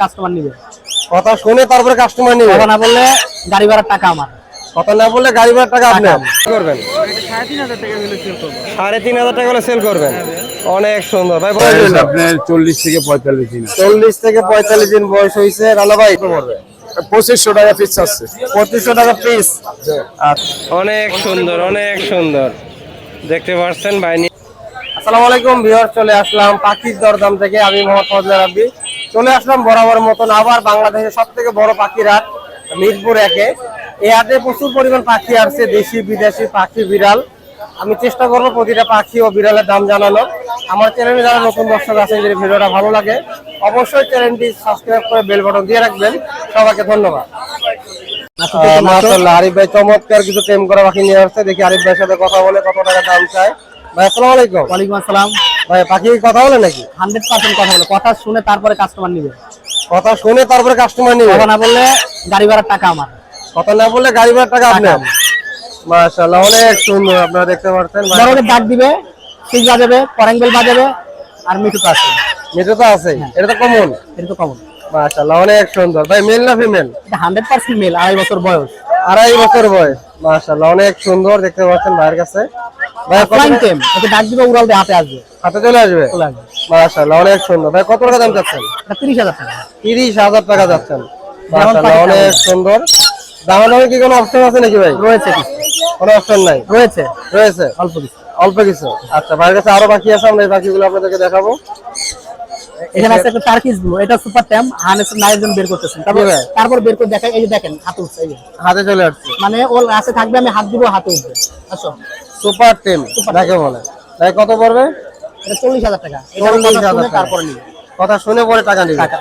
Customer নিবে। কথা শুনে তারপরে কাস্টমার নিবে। কথা না বললে গাড়ি ভাড়ার টাকা আমার। কথা না বললে গাড়ি ভাড়ার টাকা আপনি কি করবেন? সাড়ে তিন হাজার টাকা হলে সেল করবেন। অনেক সুন্দর। ভাই বয়স? আপনার চল্লিশ থেকে পঁয়তাল্লিশ দিন চল্লিশ থেকে পঁয়তাল্লিশ দিন বয়স হয়েছে। রানা ভাই পঁচিশশো টাকা পিস আছে। পঁচিশশো টাকা পিস অনেক সুন্দর অনেক সুন্দর। দেখতে পাচ্ছেন বাইনি আসসালামু আলাইকুম ভিউয়ার চলে আসলাম পাখির দরদাম থেকে। আমি মোহাম্মদ ফজলে রাব্বি। চলে আসলাম বরাবর মতন আবার বাংলাদেশের সব থেকে বড় পাখির হাট মিরপুর একে। এই হাটে প্রচুর পরিমাণ পাখি আসছে দেশি বিদেশি পাখি বিড়াল। আমি চেষ্টা করব প্রতিটা পাখি ও বিড়ালের দাম জানানো আমার চ্যানেলে যারা নতুন দর্শক আছেন যদি ভিডিওটা ভালো লাগে অবশ্যই চ্যানেলটি সাবস্ক্রাইব করে বেল বাটন দিয়ে রাখবেন। সবাইকে ধন্যবাদ। আহ, মাশাআল্লাহ, আরিফ ভাই চমৎকার কিছু টেম করা পাখি নিয়ে আসছে। দেখি আরিফ ভাইয়ের সাথে কথা বলে কত টাকা দাম চায়। ভাই আসসালামু আলাইকুম। ওয়ালাইকুম আসসালাম। পাখি কথা বলে নাকি? হান্ড্রেড পার্সেন্ট কথা বলে। কথা শুনে তারপরে কাস্টমার নিবে। কথা শুনে তারপরে কাস্টমার নিবে? কথা না বললে গাড়ি ভাড়ার টাকা আমার। কথা না বললে গাড়ি ভাড়ার টাকা আপনি টাকা। মাশাআল্লাহ অনেক সুন্দর আপনারা দেখতে পাচ্ছেন ডাক দিবে বাজাবে করেঙ্গেল বাজাবে আর মিঠু তো আছে। মেট্রো তো আছে এটা তো কমন এটা তো কমন মাশাআল্লাহ অনেক সুন্দর। ভাই মেল না ফিমেল এটা হান্ড্রেড পার্সেন্ট মেল আড়াই বছর বয়স। আড়াই বছর বয়স। মাশাআল্লাহ অনেক সুন্দর দেখতে পাচ্ছেন ভাইয়ের কাছে। ভাই টেম ওকে ডাক দিবে উড়াল দিয়ে হাতে আসবে। হাতে চলে আসবে? মাশাআল্লাহ অনেক সুন্দর। ভাই কত টাকা দাম চাচ্ছেন? এটা তিরিশ হাজার টাকা। তিরিশ হাজার টাকা যাচ্ছেন মাশাআল্লাহ অনেক সুন্দর। দামা কি কোনো অপশন আছে নাকি ভাই? রয়েছে কোনো অপশন নাই? রয়েছে। রয়েছে? অল্প কিছু। অল্প কিছু? আচ্ছা ভাইয়ের কাছে আরও বাকি আছে আমরা এই বাকিগুলো আপনাদেরকে দেখাবো। এখানে আছে একটা টার্কিস ব্লু এটা সুপার ট্যাম হানেস নাইজন বের করতেছেন। তারপর তারপর বের করে দেখাই এই যে দেখেন হাতে উঠছে হাতে চলে আসছে। মানে ওর কাছে থাকবে আমি হাত দিব হাতে উঠবে। আচ্ছা। সুপার টেম যাকে বলে। ভাই কত পড়বে? এটা চল্লিশ হাজার টাকা। চল্লিশ কথা হাজার শুনে তারপরে নিবে। কথা শুনে পরে টাকা নিবে। আচ্ছা,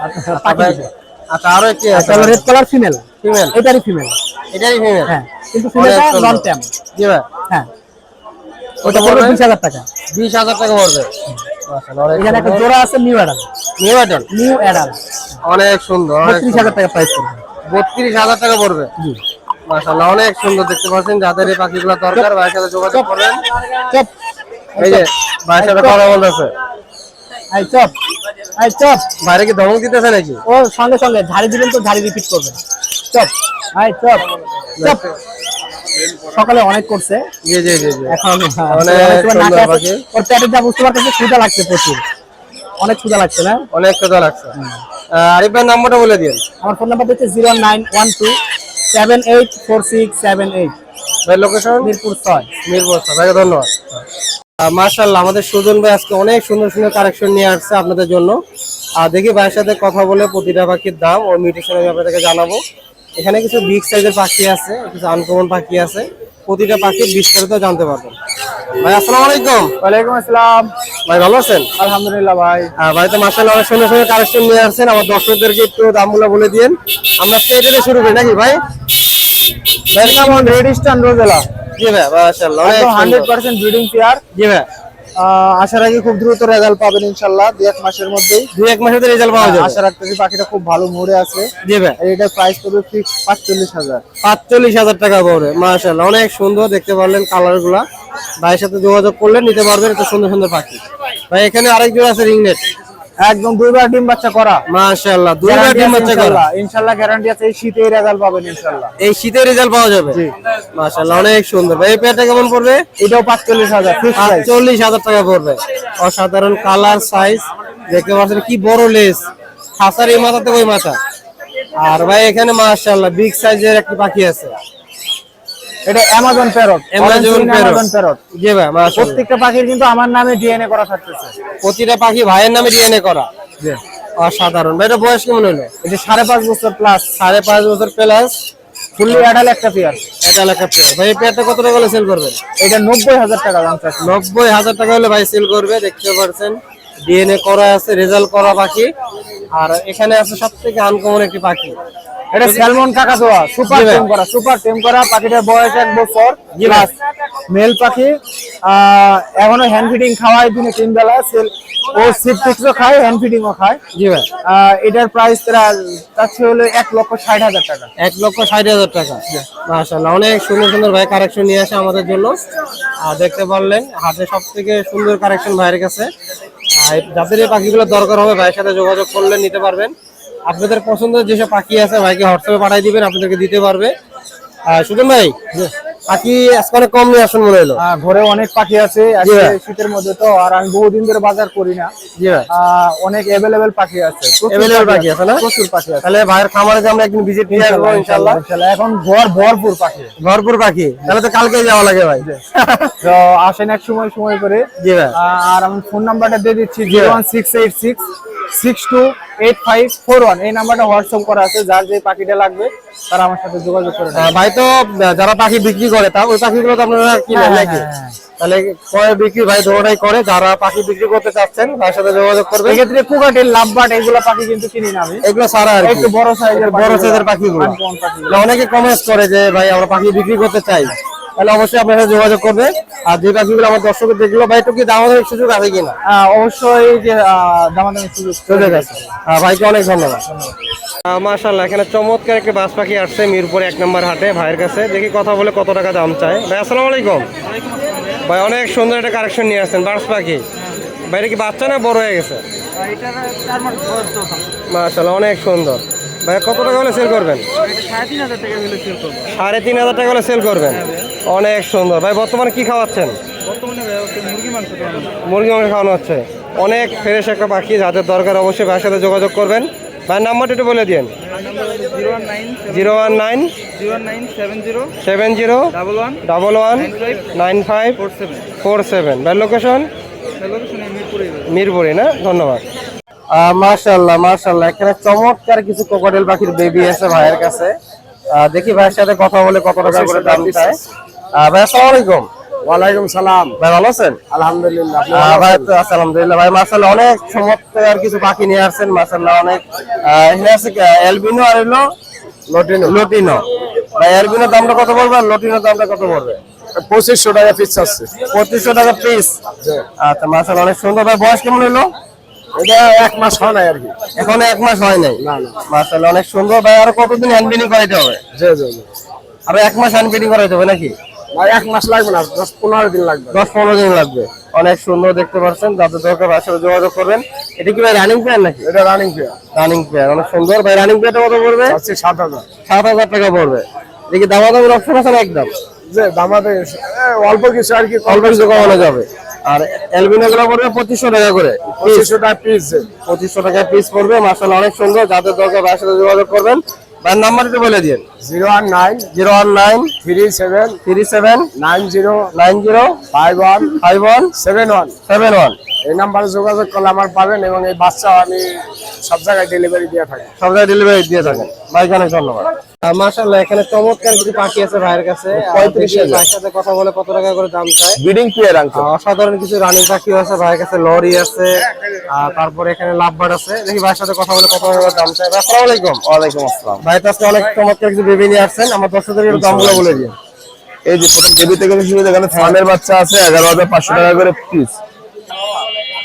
আচ্ছা, আরও একটি আছে। রেড কালার ফিমেল ফিমেল এটারই ফিমেল এটাই ফিমেল হ্যাঁ কিন্তু ফিমেলটা জি ভাই। হ্যাঁ। ওটা পড়বে টাকা। পড়বে। অনেক এখানে একটা সুন্দর। জোড়া আছে new adult new new adult অনেক সুন্দর অনেক বত্রিশ হাজার টাকা প্রাইস টাকা পড়বে? জি। মাশাআল্লাহ অনেক সুন্দর দেখতে পাচ্ছেন। যাদের এই পাখিগুলো দরকার ভাইয়ের সাথে যোগাযোগ করেন এই যে ভাইয়ের সাথে কথা বলতেছে। আই চপ আই চপ। বাইরে কি ধমক দিতেছে নাকি? ও সঙ্গে সঙ্গে ঝাড়ি দিবেন তো ঝাড়ি রিপিট করবে চপ আই চপ চপ। সকালে অনেক করছে। জি জি জি এখন পাখি। ওর পেটের যা বুঝতে পারতেছে ক্ষুধা লাগছে প্রচুর। অনেক ক্ষুধা লাগছে না? অনেক কথা লাগছে। আরিফ ভাইয়ের নাম্বারটা বলে দিন আমার ফোন নাম্বার হচ্ছে zero nine one two seven eight four six seven eight ভাই লোকেশন মিরপুর ছয়। মিরপুর ভাইকে ধন্যবাদ। মার্শাল্লাহ আমাদের সুজন ভাই আজকে অনেক সুন্দর সুন্দর কালেকশন নিয়ে আসছে আপনাদের জন্য। আর দেখি ভাইয়ের সাথে কথা বলে প্রতিটা পাখির দাম ও মিউটেশন আমি আপনাদেরকে জানাব। এখানে কিছু বিগ সাইজের পাখি আছে কিছু আনকমন পাখি আছে। প্রতিটা পাখির বিস্তারিত জানতে পারবেন ভাই আসসালামু আলাইকুম। ওয়ালাইকুম আসসালাম। ভাই ভালো আছেন? আলহামদুলিল্লাহ ভাই। আহ, ভাই তো মার্শাল্লাহ অনেক সুন্দর সুন্দর কালেকশন নিয়ে আসছেন। আমার দর্শকদেরকে একটু দামগুলো বলে দিন আমরা স্টেটে শুরু করি নাকি ভাই? ভাই কেমন রেড ইস্টার্ন রোজেলা জি ভাই মার্শাল্লাহ হান্ড্রেড পার্সেন্ট ব্রিডিং চেয়ার জি ভাই। আশা আগে খুব দ্রুত রেজাল্ট পাবেন ইনশাল্লাহ দু এক মাসের মধ্যেই। দু এক মাসের রেজাল্ট পাওয়া যাবে। আশা রাখতেছি পাখিটা খুব ভালো মোড়ে আছে। জি ভাই। এটা প্রাইস পড়বে ফিক্স পাঁচচল্লিশ হাজার। পাঁচচল্লিশ হাজার টাকা পড়বে মাশাল্লাহ অনেক সুন্দর দেখতে পারলেন কালারগুলা। ভাইয়ের সাথে যোগাযোগ করলে নিতে পারবেন এত সুন্দর সুন্দর পাখি। ভাই এখানে আরেকজন জোড়া আছে রিংনেট একদম দুইবার ডিম বাচ্চা করা। মাশাল্লাহ দুইবার ডিম বাচ্চা করা। ইনশাল্লাহ গ্যারান্টি আছে এই শীতে রেজাল্ট পাবেন ইনশাল্লাহ এই শীতের রেজাল্ট পাওয়া যাবে। মাশাল্লাহ অনেক সুন্দর। ভাই এই পেয়ারটা কেমন পড়বে? এটাও পাঁচচল্লিশ হাজার ফিক্স প্রাইস চল্লিশ হাজার টাকা পড়বে। অসাধারণ কালার সাইজ দেখতে পাচ্ছেন কি বড় লেস খাসার এই মাথা থেকে ওই মাথা। আর ভাই এখানে মাশাল্লাহ বিগ সাইজের একটি পাখি আছে। এটা Amazon parrot Amazon Amazon parrot জি ভাই মাশাল্লাহ প্রত্যেকটা পাখির কিন্তু আমার নামে ডিএনএ করা থাকতেছে। প্রতিটা পাখি ভাইয়ের নামে ডিএনএ করা? অসাধারণ। ভাই এটা বয়স কেমন হলো? এটা সাড়ে পাঁচ বছর প্লাস সাড়ে পাঁচ বছর প্লাস ফুললি অ্যাডাল একটা পেয়ার এটা এলাকা পেয়ার ভাই পেয়ারটা কত টাকা হলে সেল করবেন? এটা নব্বই হাজার টাকা দাম চাচ্ছে। নব্বই হাজার টাকা হলে ভাই সেল করবে দেখতে পাচ্ছেন ডিএনএ করা আছে রেজাল্ট করা পাখি। আর এখানে আছে সব থেকে আনকমন একটি পাখি। এটা স্যালমন কাকাতোয়া সুপার টেম করা সুপার টেম করা পাখিটার বয়স এক বছর প্লাস মেল পাখি। এখনও হ্যান্ড ফিডিং খাওয়ায় দিনে তিন বেলা সেল ও সিট ফিক্সও খায় হ্যান্ড ফিডিংও খায়। জি ভাই। এটার প্রাইস চাচ্ছে হলো এক লক্ষ ষাট হাজার টাকা। এক লক্ষ ষাট হাজার টাকা। মাশাল্লাহ অনেক সুন্দর সুন্দর ভাই কারেকশন নিয়ে আসে আমাদের জন্য। আর দেখতে পারলেন হাতে সব থেকে সুন্দর কারেকশন ভাইয়ের কাছে। যাদের এই পাখিগুলো দরকার হবে ভাইয়ের সাথে যোগাযোগ করলে নিতে পারবেন। আপনাদের পছন্দের যেসব পাখি আছে ভাইকে হোয়াটসঅ্যাপে পাঠিয়ে দিবেন আপনাদেরকে দিতে পারবে। সুজন ভাই পাখি আজকে অনেক কম নিয়ে আসুন মনে হলো। ঘরে অনেক পাখি আছে। শীতের মধ্যে তো আর আমি বহুদিন ধরে বাজার করি না। অনেক অ্যাভেলেবেল পাখি আছে Available পাখি আছে না? প্রচুর পাখি আছে। তাহলে ভাইয়ের খামারে যে আমরা একদিন ভিজিট নিয়ে আসব ইনশাল্লাহ এখন ভর ভরপুর পাখি। ভরপুর পাখি। তাহলে তো কালকে যাওয়া লাগে ভাই। তো আসেন এক সময় সময় করে। জি ভাই। আর আমি ফোন নাম্বারটা দিয়ে দিচ্ছি zero one six eight six six two eight five four one এই নাম্বারটা হোয়াটসঅ্যাপ করা আছে যার যে পাখিটা লাগবে তারা আমার সাথে যোগাযোগ করে ভাই তো যারা পাখি বিক্রি করে তা ওই পাখিগুলো তো আপনারা কিনেন হ্যাঁ, নাকি হ্যাঁ, হ্যাঁ। তাহলে ক্রয় বিক্রি ভাই দুটোটাই করে যারা পাখি বিক্রি করতে চাচ্ছেন ভাইয়ের সাথে যোগাযোগ করবে। এক্ষেত্রে কুকাটের লাভবাট এগুলো পাখি কিন্তু কিনি না আমি। এগুলো সারা আর কি। একটু বড় সাইজের বড় সাইজের পাখিগুলো। পাখিগুলো। অনেকে কমেন্ট করে যে ভাই আমরা পাখি বিক্রি করতে চাই। তাহলে অবশ্যই আপনার সাথে যোগাযোগ করবে। আর যে পাখিগুলো আমার দর্শকের দেখল ভাই একটু কি দামাদামি সুযোগ আছে কিনা? আহ, অবশ্যই যে দামাদামি সুযোগ চলে গেছে। ভাইকে অনেক ধন্যবাদ। মাশাল্লাহ এখানে চমৎকার একটা বাস পাখি আসছে মিরপুর এক নম্বর হাটে ভাইয়ের কাছে। দেখি কথা বলে কত টাকা দাম চায়। ভাই আসসালামু আলাইকুম। ভাই অনেক সুন্দর একটা কালেকশন নিয়ে আসছেন বাস পাখি। বাইরে কি বাচ্চা না বড় হয়ে গেছে? মাশাল্লাহ অনেক সুন্দর। ভাই কত টাকা হলে সেল করবেন? সাড়ে তিন হাজার টাকা হলে সেল করবেন? অনেক সুন্দর। ভাই বর্তমানে কি খাওয়াচ্ছেন? মুরগি মাংস খাওয়ানো হচ্ছে। অনেক ফ্রেশ একটা পাখি যাদের দরকার অবশ্যই ভাইয়ের সাথে যোগাযোগ করবেন। ভাই নাম্বারটা একটু বলে দিন zero one nine seven zero double one nine five four seven. ভাই লোকেশন? মিরপুরে না? ধন্যবাদ। মার্শাল্লাহ মার্শাল্লাহ এখানে চমৎকার কিছু কোকোডেল পাখির বেবি আছে ভাইয়ের কাছে। দেখি ভাইয়ের সাথে কথা বলে কত টাকা করে দাম চায়। ভাই আসসালামু আলাইকুম। ওয়ালাইকুম সালাম। ভাই ভালো আছেন? আলহামদুলিল্লাহ আপনি আহ, ভালো ভাই তো আলহামদুলিল্লাহ ভাই মার্শাল্লাহ অনেক চমৎকার কিছু পাখি নিয়ে আসছেন মার্শাল্লাহ অনেক এখানে আছে এলবিনো আর হলো লটিনো। লটিনো। ভাই এলবিনোর দামটা কত পড়বে আর লটিনোর দামটা কত পড়বে? পঁচিশশো টাকা পিস আছে পঁচিশশো টাকা পিস আচ্ছা অনেক সুন্দর। ভাই বয়স কেমন হলো? এটা এক মাস হয় নাই আর কি। এখন এক মাস হয় নাই? না অনেক সুন্দর। ভাই আর কতদিন হ্যান্ড করাইতে হবে? জি জি জি। আর এক মাস হ্যান্ড করাইতে হবে নাকি? ভাই এক মাস লাগবে না দশ পনেরো দিন লাগবে। দশ পনেরো দিন লাগবে। অনেক সুন্দর দেখতে পাচ্ছেন যাদের দরকার সাথে যোগাযোগ করবেন। এটা কি ভাই রানিং প্যান নাকি? এটা রানিং পেয়ার রানিং প্যান অনেক সুন্দর। ভাই রানিং প্যানটা কত পড়বে? সাত হাজার। সাত হাজার টাকা পড়বে। দেখি দামাদামির অপশন আছে না একদম? যে দামাতে অল্প কিছু আর কি অল্প কিছু কমানো যাবে। আর এলবিনো গুলো পড়বে পঁচিশশো টাকা করে পঁচিশশো টাকা পিস পঁচিশশো টাকা পিস পড়বে মার্শাল অনেক সুন্দর। যাদের দরকার ভাইয়ের সাথে যোগাযোগ করবেন ভাইয়ের নাম্বারটা বলে দিন। Zero one nine zero one nine three seven three seven nine zero nine zero five one five one seven one seven one. এই নাম্বারে যোগাযোগ করলে আমার পাবেন এবং এই বাচ্চা আমি সব জায়গায় ডেলিভারি দিয়ে থাকি। সব জায়গায় ডেলিভারি দিয়ে থাকেন। ভাইকে অনেক ধন্যবাদ এখানে চমৎকার কিছু পাখি আছে ভাইয়ের কাছে। ভাইয়ের সাথে কথা বলে কত টাকা করে দাম চায়? Breeding pair uncle. অসাধারণ কিছু রানিং পাখি আছে ভাইয়ের কাছে লরি আছে আর তারপরে এখানে লাভবার্ড আছে। দেখি ভাইয়ের সাথে কথা বলে কত টাকা করে দাম চায়। আসসালামু আলাইকুম। ওয়ালাইকুম আসসালাম। ভাই আজকে অনেক চমৎকার কিছু বেবি নিয়ে আসছেন। আমার দর্শকদের দামগুলো বলে দিন। এই যে প্রথম বেবি থেকে শুরু এখানে ফানের বাচ্চা আছে এগারো হাজার পাঁচশো টাকা করে পিস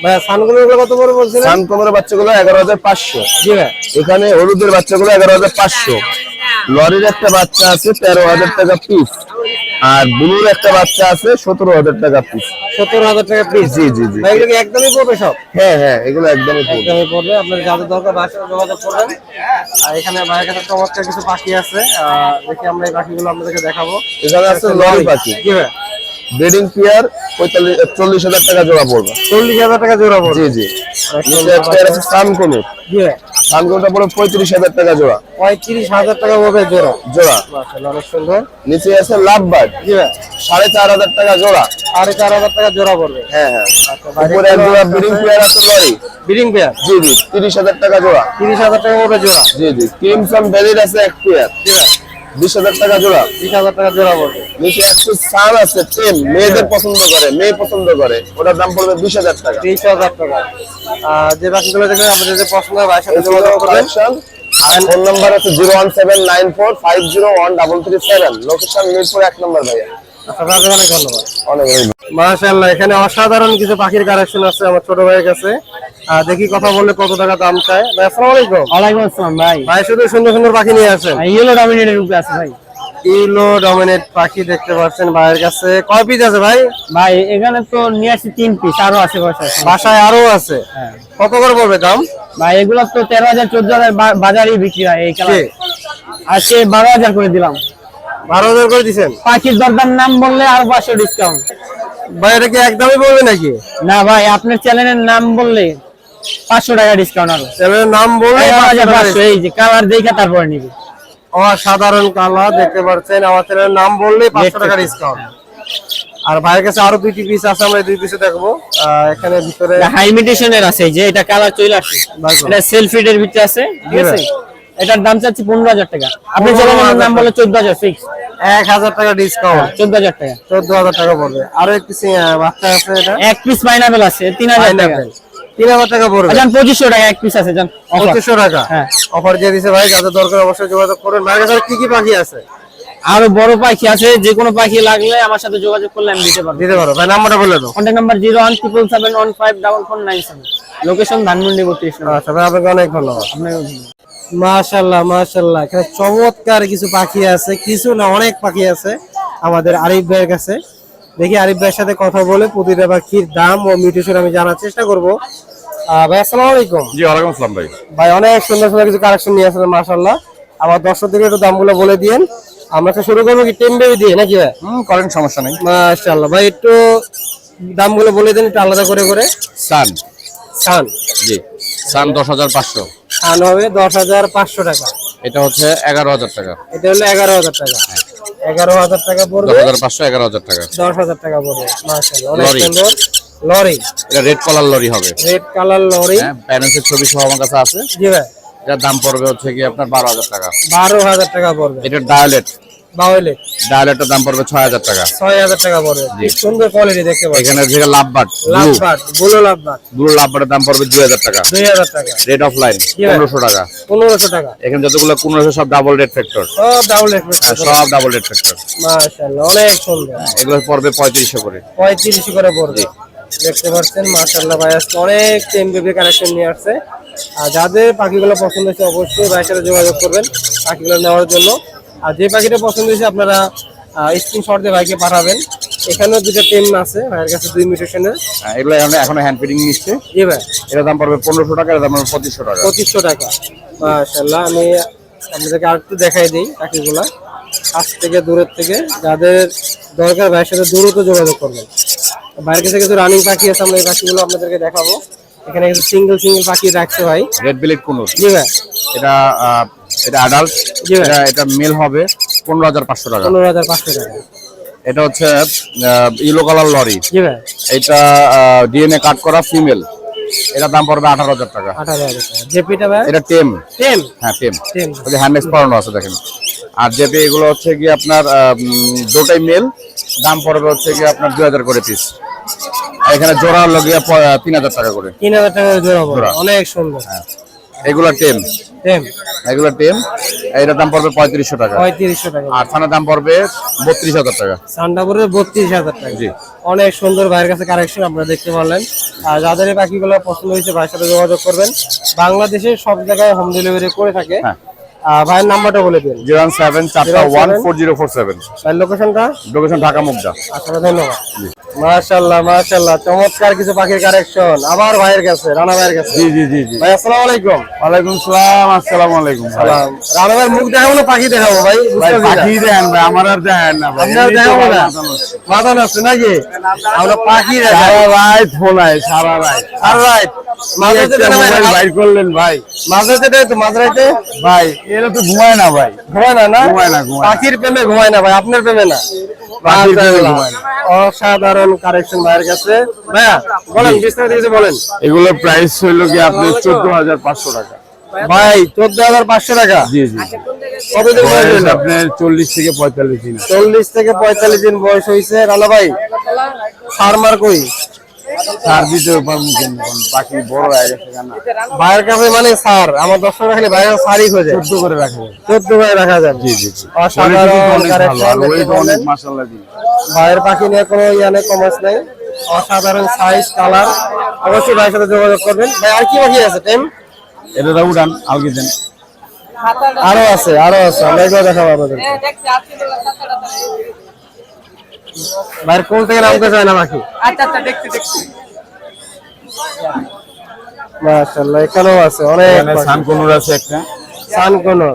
ভাই সানগুলো কত করে বলছিলেন? সান বাচ্চাগুলো এগারো হাজার পাঁচশো। জি ভাই। এখানে হলুদের বাচ্চাগুলো এগারো হাজার পাঁচশো। লরির একটা বাচ্চা আছে তেরো হাজার টাকা পিস আর ব্লুর একটা বাচ্চা আছে সতেরো হাজার টাকা পিস সত্তর হাজার টাকা পিস জি জি জি। ভাই এগুলো একদমই পড়বে সব? হ্যাঁ হ্যাঁ এগুলো একদমই ফুল একদমই পড়বে। আপনার যাদের দরকার সাথে যোগাযোগ করবেন। আর এখানে ভাইয়ের কাছে চমৎকার কিছু পাখি আছে। দেখি আমরা এই পাখিগুলো আপনাদেরকে দেখাবো। এখানে আছে লরি পাখি। জি ভাই। ব্রিডিং পেয়ার পঁয়তাল্লিশ চল্লিশ হাজার টাকা জোড়া পড়বে। চল্লিশ হাজার টাকা জোড়া পড়বে। জি জি। নিচে একটা আছে সানকনুর জি। ভাই সানকনুরটা পড়বে পঁয়ত্রিশ হাজার টাকা জোড়া। পঁয়ত্রিশ হাজার টাকা পড়বে জোড়া। জোড়া। মাশাআল্লাহ, অনেক সুন্দর। নিচে আছে লাভ বার্ড জি। সাড়ে চার হাজার টাকা জোড়া। সাড়ে চার হাজার টাকা জোড়া পড়বে। হ্যাঁ হ্যাঁ। আচ্ছা উপরে এক জোড়া ব্রিডিং পেয়ার আছে। লরি বিডিং পেয়ার জি জি। তিরিশ হাজার টাকা জোড়া। তিরিশ হাজার টাকা পড়বে জোড়া। জি জি। ক্রিমসন বেলির আছে এক পেয়ার জি বিশ হাজার টাকা জোড়া। বিশ হাজার টাকা জোড়া পড়বে নিচে একশো সান আছে টেম মেয়েদের পছন্দ করে মেয়ে পছন্দ করে। ওটার দাম পড়বে বিশ হাজার টাকা। বিশ হাজার টাকা। আর যে বাকিগুলো দেখবেন আমাদের যে পছন্দ হয় ভাইয়ের যোগাযোগ করবেন। কালেকশন ফোন নাম্বার আছে zero one seven nine four five zero one double three seven. Location Mirpur এক নম্বর ভাইয়া। অনেক ধন্যবাদ। অনেক অনেক মাশাআল্লাহ এখানে অসাধারণ কিছু পাখির কালেকশন আছে আমার ছোট ভাইয়ের কাছে। দেখি কথা বললে কত টাকা দাম চায়। ভাই আসসালামু আলাইকুম। ওয়ালাইকুম আসসালাম ভাই। ভাই শুধু সুন্দর সুন্দর পাখি নিয়ে আসেন। ইয়েলো ডমিনেটের উপরে আছে ভাই। ইলো ডমিনেট পাখি দেখতে পাচ্ছেন ভাইয়ের কাছে। কয় পিস আছে ভাই? ভাই এখানে তো নিয়ে আসছি তিন পিস আরও আছে বসে বাসায় আরও আছে। হ্যাঁ। কত করে পড়বে দাম? ভাই এগুলো তো তেরো হাজার চোদ্দ হাজার বাজারেই বিক্রি হয় এই কালার। আজকে বারো হাজার করে দিলাম। বারো হাজার করে দিচ্ছেন পাখির দরদার নাম বললে আরও পাঁচশো ডিসকাউন্ট ভাই এটা কি একদমই নাকি? না ভাই আপনার চ্যানেলের নাম বললে পাঁচশো টাকা ডিসকাউন্ট আরও। চ্যানেলের নাম বললে পাঁচশো এই যে কালার দেখে তারপরে নিবি। অসাধারণ কালার দেখতে পাচ্ছেন আমার চ্যানেলের নাম বললে পাঁচশো টাকা ডিসকাউন্ট আর ভাইয়ের কাছে আরও দুইটি পিস আছে আমরা দুই পিসে দেখব। এখানে ভিতরে হাই ইমিটেশনের আছে যে এটা কালার চলে আসছে। এটা সেলফিড এর ভিতরে আছে ঠিক আছে। এটার দাম চাচ্ছি পনেরো হাজার টাকা। আপনি চ্যানেলের নাম বলে চোদ্দ হাজার ফিক্স এক হাজার টাকা ডিসকাউন্ট চোদ্দ হাজার টাকা। চোদ্দ হাজার টাকা পড়বে। আরও একটি সি- আহ, বাচ্চা আছে এটা? এক পিস পাইনাপেল আছে তিন হাজার টাকা। তিন হাজার টাকা পড়বে। আচ্ছা পঁচিশশো টাকা এক পিস আছে জান পঁচিশশো টাকা? হ্যাঁ। অফার দিয়ে দিছে ভাই যাদের দরকার অবশ্যই যোগাযোগ করুন ভাইয়ের কাছে কি কি পাখি আছে? আরও বড় পাখি আছে যে কোনো পাখি লাগলে আমার সাথে যোগাযোগ করলে আমি দিতে পারব। দিতে পারো ভাই নাম্বারটা বলে দাও। Contact number zero one triple seven one five double four nine seven location Dhanmondi বত্রিশ। আচ্ছা ভাই আপনাকে অনেক ধন্যবাদ। আপনাকে মাশাল্লাহ মাশাল্লাহ এখানে চমৎকার কিছু পাখি আছে। কিছু না অনেক পাখি আছে আমাদের আরিফ ভাইয়ের কাছে। দেখি আরিফ ভাইয়ের সাথে কথা বলে প্রতিটা পাখির দাম ও মিউটেশন আমি জানার চেষ্টা করব। ভাই আসসালামু আলাইকুম। জি ওয়ালাইকুম আসসালাম ভাই। ভাই অনেক সুন্দর সুন্দর কিছু কালেকশন নিয়ে আসলেন মাশাল্লাহ আমার দর্শকদের একটু দামগুলো বলে দিয়েন। আমরা তো শুরু করব কি টেম বেবি দিয়ে নাকি ভাই? হুম করেন সমস্যা নেই। মাশাল্লাহ ভাই একটু দামগুলো বলে দেন একটু আলাদা করে করে। সান। সান। জি সান দশ হাজার পাঁচশো। সান হবে দশ হাজার পাঁচশো টাকা। এটা হচ্ছে এগারো হাজার টাকা। এটা হলো এগারো হাজার টাকা। এগারো হাজার টাকা দশ পড়বে হাজার পাঁচশো এগারো হাজার টাকা। দশ হাজার টাকা পড়বে। মার্শাল অনেক লরি। সুন্দর। লরি। এটা রেড কালার লরি হবে। Red colour lory. প্যারেন্টসের ছবি সহ আমার কাছে আছে। জি ভাই। এটার দাম পড়বে হচ্ছে কি আপনার বারো হাজার টাকা। বারো হাজার টাকা পড়বে। এটা ডায়ালেট বাউলে? ডায়ালেটের দাম পড়বে ছয় হাজার টাকা। ছয় হাজার টাকা পড়বে। সুন্দর কোয়ালিটি দেখতে পাচ্ছি। এখানে থেকে লাভবাট লাভবাট বুলো লাভবাট। ব্লু লাভবাটের দাম পড়বে দুই হাজার টাকা। দুই হাজার টাকা। Red of line? পনেরোশো টাকা। পনেরোশো টাকা। এখানে যতগুলো পনেরোশো সব ডাবল রেড ফ্যাক্টর সব ডাবল সব ডাবল রেড ফ্যাক্টর মাশাআল্লাহ অনেক সুন্দর। এগুলো পড়বে পঁয়ত্রিশশো করে। পঁয়ত্রিশ করে পড়বে। দেখতে পাচ্ছেন মাশাআল্লাহ ভাই আজকে অনেক টেম বেবি কালেকশন নিয়ে আসছে। আর যাদের পাখিগুলো পছন্দ হয়েছে অবশ্যই ভাইয়ের সাথে যোগাযোগ করবেন পাখিগুলো নেওয়ার জন্য। আর যে পাখিটা পছন্দ হয়েছে আপনারা স্ক্রিনশট দিয়ে ভাইকে পাঠাবেন। এখানেও দুটো টেম আছে ভাইয়ের কাছে দুই মিউটেশনের হ্যাঁ, এগুলো এখন এখনও হ্যান্ড ফিটিং নিচ্ছে। জি ভাই। এটার দাম পড়বে পনেরোশো টাকা এটার দাম পড়বে পঁচিশশো টাকা। পঁচিশশো টাকা। মাশাআল্লাহ আমি আপনাদেরকে আরেকটু দেখাই দিই পাখিগুলা। কাছ থেকে দূরের থেকে। যাদের দরকার ভাইয়ের সাথে দ্রুত যোগাযোগ করবেন। বাইরের কাছে কিছু রানিং পাখি আছে আমরা এই পাখিগুলো আপনাদেরকে দেখাবো। এখানে কিছু সিঙ্গেল সিঙ্গেল পাখি রাখছে ভাই। রেড বিলেট কুনুর। জি ভাই। এটা এটা অ্যাডাল্ট এটা এটা মেল হবে পনেরো হাজার পাঁচশো টাকা। পনেরো হাজার পাঁচশো টাকা। এটা হচ্ছে ইলো কালার লরি জি ভাই। এটা ডিএনএ কাট করা ফিমেল এটা দাম পড়বে আঠারো হাজার টাকা। জেপিটা ভাই? এটা টেম টেন হ্যাঁ টেম ওই হ্যান্ডেক্স পরানো আছে দেখেন। আর জেপি এগুলো হচ্ছে কি আপনার দুটাই মেল দাম পড়বে হচ্ছে কি আপনার দুই হাজার করে পিস এখানে জোড়া হলো গিয়ে তিন হাজার টাকা করে। তিন হাজার টাকা জোড়া অনেক সুন্দর। এগুলো টেম? টেম। এগুলা টেম। এটার দাম পড়বে পঁয়ত্রিশশো টাকা। পঁয়ত্রিশশো টাকা। আর থানার দাম পড়বে বত্রিশ হাজার টাকা। সান্ডাপুরের বত্রিশ হাজার টাকা। জি। অনেক সুন্দর ভাইয়ের কাছে কালেকশন আপনারা দেখতে পারলেন। আর যাদের এই পাখিগুলো পছন্দ হয়েছে ভাইয়ের সাথে যোগাযোগ করবেন। বাংলাদেশের সব জায়গায় হোম ডেলিভারি করে থাকে। হ্যাঁ। ভাইয়ের নাম্বারটা বলে দিন। জিরো ওয়ান সেভেন চারটা one four zero four seven. ভাইয়ের লোকেশনটা? লোকেশন ঢাকা মুগদা। আপনারা ধন্যবাদ। মাশাল্লাহ চমৎকার কিছু পাখির কালেকশন আবার ভাইয়ের কাছে রানা ভাইয়ের কাছে। জি জি জি জি। ভাই আসসালামু আলাইকুম। ওয়ালাইকুম সালাম আসসালামু আলাইকুম সালাম। রানা ভাইয়ের মুখ দেখাবো না পাখি দেখাবো ভাই? ভাই পাখি দেন ভাই আমার আর দেন না ভাই। আপনার দেখাবো না? মাথা নষ্ট নাকি? আমরা পাখি দেখাবো। সারা রাত ফোনায় সারা রাত। আর রাইট মাঝে একটা মোবাইল বাইর করলেন ভাই। মাঝে তো মাঝরাইতে ভাই এরা তো ঘুমায় না ভাই। ঘুমায় না না? ঘুমায় না, পাখির প্রেমে ঘুমায় না ভাই আপনার প্রেমে না? পাখির প্রেমে মাশাআল্লাহ। ঘুমায় না। অসাধারণ কারেকশন ভাইয়ের কাছে। ভাইয়া বলেন বিস্তারিত কিছু বলেন। এগুলোর প্রাইস হইল কি আপনি চোদ্দ হাজার পাঁচশো টাকা। ভাই চোদ্দ হাজার পাঁচশো টাকা? জি জি। কতদিন বয়স? আপনার চল্লিশ থেকে পঁয়তাল্লিশ দিন চল্লিশ থেকে পঁয়তাল্লিশ দিন বয়স হয়েছে রানা ভাই ফার্মার কই? সার দিতে পারব কিন্তু এখন পাখি বড় হয়ে গেছে ভাইয়ের কাছে মানে সার আমার দর্শক রাখলে ভাইয়ের সারই খোঁজে। চোদ্দ করে রাখা যাবে চোদ্দ করে রাখা যাবে জি জি অনেক। মাসাল্লাহ ভাইয়ের পাখি নিয়ে কোনো ইয়ানে কমার্স নাই। অসাধারণ সাইজ কালার অবশ্যই ভাইয়ের সাথে যোগাযোগ করবেন। ভাই আর কি পাখি আছে টেম? এটা উড়ান আলগি দেন আরও আছে আরও আছে। এগুলো দেখাবো আপনাদের বাইরে কোন থেকে নামতে চায় না পাখি আচ্ছা আচ্ছা দেখছি দেখছি। মাশাআল্লাহ এখানেও আছে অনেক এখানে সানকনুর আছে একটা। সানকোনর?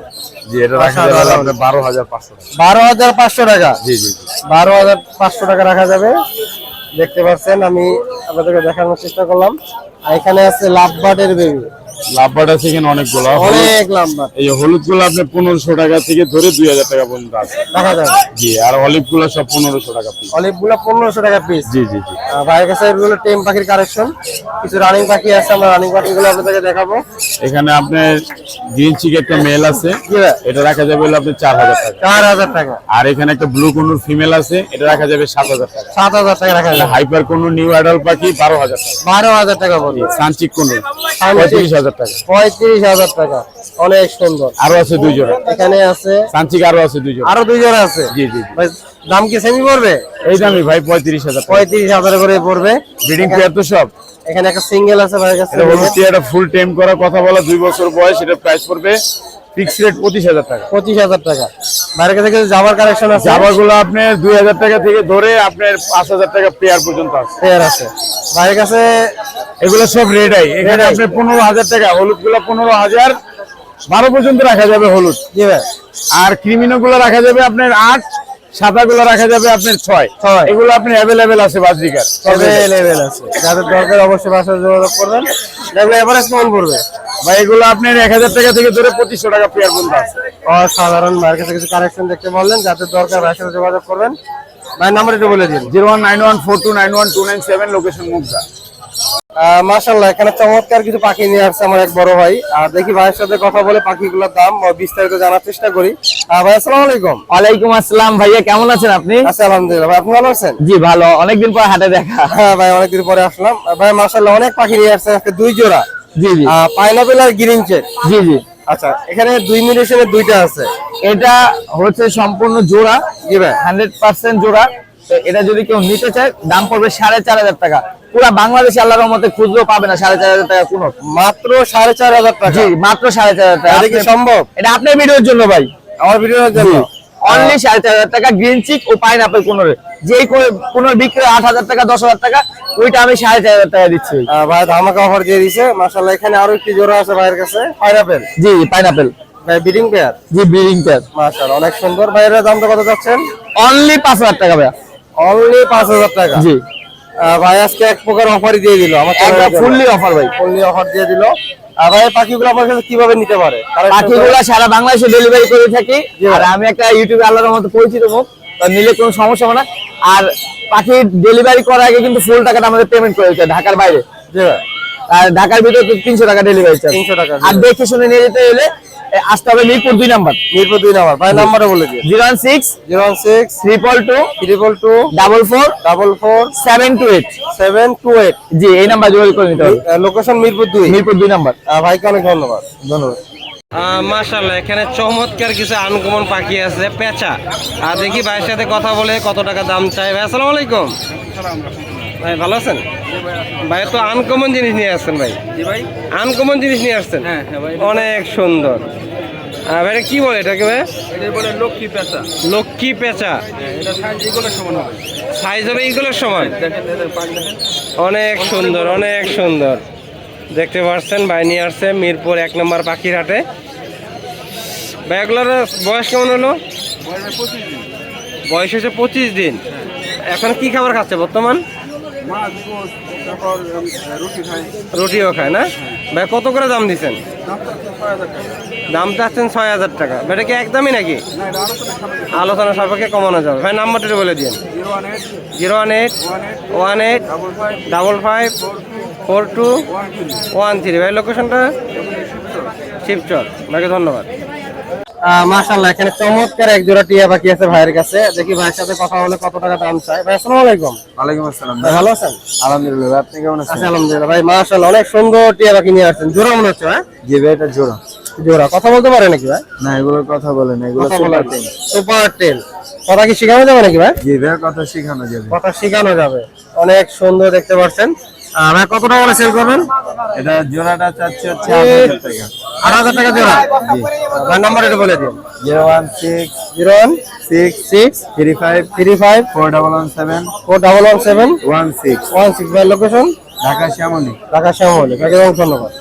জি এটা রাখা যাবে আপনার বারো হাজার পাঁচশো টাকা। বারো হাজার পাঁচশো টাকা? জি জি জি। বারো হাজার পাঁচশো টাকা রাখা যাবে। দেখতে পাচ্ছেন আমি আপনাদেরকে দেখানোর চেষ্টা করলাম। আর এখানে আছে লাভবার্ডের বেবি। লাভবাট আছে এখানে অনেকগুলো অনেক লাভবার্ড এই হলুদগুলো আপনি পনেরোশো টাকা থেকে ধরে দুই হাজার টাকা পর্যন্ত আছে। দেখা যাবে। জি আর অলিভগুলো সব পনেরোশো টাকা পিস অলিভগুলো পনেরোশো টাকা পিস জি জি জি। ভাইয়ের কাছে এগুলো টেম পাখির কালেকশন কিছু রানিং পাখি আছে আমরা রানিং পাখিগুলো আপনাদেরকে দেখাবো। এখানে আপনার গ্রিন চিক একটা মেল আছে? এটা রাখা যাবে হলো আপনার চার হাজার টাকা। চার হাজার টাকা। আর এখানে একটা ব্লু কোনুর ফিমেল আছে এটা রাখা যাবে সাত হাজার টাকা। সাত হাজার টাকা রাখা যাবে। হাইপার কোনুর নিউ অ্যাডাল পাখি বারো হাজার টাকা। বারো হাজার টাকা পড়বে সানচিক কোনুর পঁয়ত্রিশ হাজার টাকা। পঁয়ত্রিশ হাজার টাকা। অনেক সুন্দর। আরও আছে দুই জোড়া। এখানে আছে? সানচিক আরও আছে দুই জোড়া। আরও দুই জোড়া আছে? জি জি দাম কি সেমি পড়বে? এই ভাই পঁয়ত্রিশ হাজার পঁয়ত্রিশ হাজার করে পড়বে। ব্রিডিং পেয়ার তো সব। এখানে একটা সিঙ্গেল আছে ভাই কাছে ফুল টেম করা কথা বলা দুই বছর বয়স এটা প্রাইস পড়বে ফিক্স রেট পঁচিশ হাজার টাকা। পঁচিশ হাজার টাকা। জাবার কালেকশন আছে? আপনার দুই হাজার টাকা থেকে ধরে আপনার পাঁচ হাজার টাকা পেয়ার পর্যন্ত আছে। পেয়ার আছে। বাইরের কাছে এগুলো সব রেড আই এখানে আপনার পনেরো হাজার টাকা হলুদগুলো পনেরো হাজার বারো পর্যন্ত রাখা যাবে হলুদ। আর ক্রিমিনো গুলো রাখা যাবে আপনার আট সাদা গুলো রাখা যাবে আপনার ছয়। ছয়। এগুলো আপনার অ্যাভেলেবেল আছে বাজরিকার অ্যাভেলেবেল আছে? যাদের দরকার অবশ্যই বাসায় যোগাযোগ করবেন। দেখলে এভারেজ কেমন পড়বে। এগুলো আপনার এক হাজার টাকা থেকে ধরে পঁচিশশো টাকা পেয়ার আছে। অসাধারণ কাছে কিছু কালেকশন দেখতে বললেন যাদের দরকার ভাইয়ের সাথে যোগাযোগ করবেন। ভাই নাম্বার একটু বলে দিন। Zero one nine one four two nine one two nine seven location Mugda. আহ, এখানে চমৎকার কিছু পাখি নিয়ে আসছে আমার এক বড় ভাই। আর দেখি ভাইয়ের সাথে কথা বলে পাখিগুলোর দাম বিস্তারিত জানার চেষ্টা করি। ভাই আসসালামু আলাইকুম। ওয়ালাইকুম আসসালাম ভাইয়া কেমন আছেন আপনি? আচ্ছা আলহামদুলিল্লাহ ভাই আপনি ভালো আছেন? জি ভালো। অনেকদিন পর হাটে দেখা। হ্যাঁ ভাই অনেকদিন পরে আসলাম। ভাই মাশাআল্লাহ অনেক পাখি নিয়ে আসছে আজকে দুই জোড়া। জি জি। পাইনাপেল আর গ্রিন চেক জি জি। আচ্ছা এখানে দুই দুইটা আছে। এটা হচ্ছে সম্পূর্ণ জোড়া। জি ভাই। হান্ড্রেড পার্সেন্ট জোড়া। এটা যদি কেউ নিতে চায় দাম পড়বে সাড়ে চার হাজার টাকা। পুরা বাংলাদেশে আল্লাহর রহমতে খুচরো পাবে না সাড়ে চার হাজার টাকা কোনো মাত্র সাড়ে চার হাজার টাকা। জি মাত্র সাড়ে চার হাজার টাকা। কি সম্ভব? এটা আপনার ভিডিওর জন্য ভাই। আমার ভিডিওর জন্য? অনলি সাড়ে চার হাজার টাকা গ্রিন চিক ও পাইন আপেল কোনোর। যেই কোনোর বিক্রি আট হাজার টাকা দশ হাজার টাকা ওইটা আমি সাড়ে চার হাজার টাকা দিচ্ছি। ভাই আমাকে অফার দিয়ে দিছে। মাশাআল্লাহ এখানে আরও একটি জোড়া আছে ভাইয়ের কাছে। পাইনাপেল জি পাইনাপেল ভাই বিডিং পেয়ার জি ব্রিডিং পেয়ার মাশাআল্লাহ অনেক সুন্দর। ভাইয়ের দামটা কত যাচ্ছেন? অনলি পাঁচ হাজার টাকা ভাইয়া। অনলি পাঁচ হাজার টাকা। জি। ভাই আজকে এক প্রকার অফারই দিয়ে দিল আমার ফুললি অফার ভাই। ফুললি অফার দিয়ে দিল। আর ভাই পাখিগুলো আমার কাছে কীভাবে নিতে পারে? কালেকশন পাখিগুলো সারা বাংলাদেশে ডেলিভারি করে থাকি। আর আমি একটা ইউটিউবে আল্লাহর মতো পরিচিত মুখ তো নিলে কোনো সমস্যা হবে না। আর পাখি ডেলিভারি করার আগে কিন্তু ফুল টাকাটা আমাদের পেমেন্ট করে দিতে ঢাকার বাইরে। আর ঢাকার ভিতরে তিনশো টাকা ডেলিভারি চার্জ। 300 টাকা, আর দেখে শুনে নিয়ে যেতে হলে আসতে হবে মিরপুর দুই নাম্বার। মিরপুর দুই নাম্বার ভাই নাম্বারটা বলে দিন zero one six zero one six triple two triple two double four double four seven two eight. Seven two eight. জি এই নাম্বার যোগাযোগ করে নিতে হবে। লোকেশন মিরপুর দুই। মিরপুর দুই নাম্বার। ভাইকে অনেক ধন্যবাদ। ধন্যবাদ। মাশাল্লাহ এখানে চমৎকার কিছু আনকমন পাখি আছে পেঁচা। আর দেখি ভাইয়ের সাথে কথা বলে কত টাকা দাম চাই। ভাই আসসালামু আলাইকুম। ভাই ভালো আছেন? ভাই তো আনকমন জিনিস নিয়ে আসছেন ভাই। আনকমন জিনিস নিয়ে আসছেন? অনেক সুন্দর। আর ভাই এটা কি বলে এটাকে ভাই? লক্ষ্মী পেঁচা। লক্ষ্মী পেঁচা। এটা সাইজ এগুলো সমান হবে। সাইজ হবে অনেক সুন্দর অনেক সুন্দর। দেখতে পাচ্ছেন ভাই নিয়ে আসছে মিরপুর এক নম্বর পাখির হাটে। ভাই এগুলোর বয়স কেমন হলো? বয়স হচ্ছে পঁচিশ দিন। এখন কি খাবার খাচ্ছে বর্তমান? রুটিও খায় না? ভাই কত করে দাম দিচ্ছেন দাম তো ছয় হাজার টাকা। দাম চাচ্ছেন ছয় হাজার টাকা। ভাই কি একদমই নাকি? আলোচনা সাপেক্ষে। কমানো যাবে। ভাই নাম্বারটা বলে দিন zero one eight one eight double five four two one three. ভাই লোকেশনটা শিবচর। ভাইকে ধন্যবাদ। মাশাআল্লাহ এখানে চমৎকার এক জোড়া টিয়া পাখি আছে ভাইয়ের কাছে। দেখি ভাইয়ের সাথে কথা বলে কত টাকা দাম চাই ভাই আসসালামু আলাইকুম। ওয়ালাইকুম আসসালাম। ভাই ভালো আছেন? আলহামদুলিল্লাহ আপনি কেমন আছেন? আলহামদুলিল্লাহ। ভাই মাশাআল্লাহ অনেক সুন্দর টিয়া পাখি নিয়ে আসছেন। জোড়া মনে হচ্ছে হ্যাঁ? জি ভাই এটা জোড়া। জোড়া। কথা বলতে পারে নাকি ভাই? না এগুলোর কথা বলেন এগুলো সুপার টেন সুপার টেন কথা কি শেখানো যাবে নাকি ভাই? জি ভাই কথা শেখানো যাবে। কথা শেখানো যাবে। অনেক সুন্দর দেখতে পাচ্ছেন। ভাই কত টাকা সেল করবেন? এটা জোড়াটা চাচ্ছে হচ্ছে আট হাজার টাকা। আঠারো হাজার টাকা জোড়া ভাই নাম্বার এটা বলে দিন zero one six zero one six six three five three five four double one seven four double one seven one six one six ভাই লোকেশন ঢাকা শ্যামলী। ঢাকা শ্যামলি। ধন্যবাদ।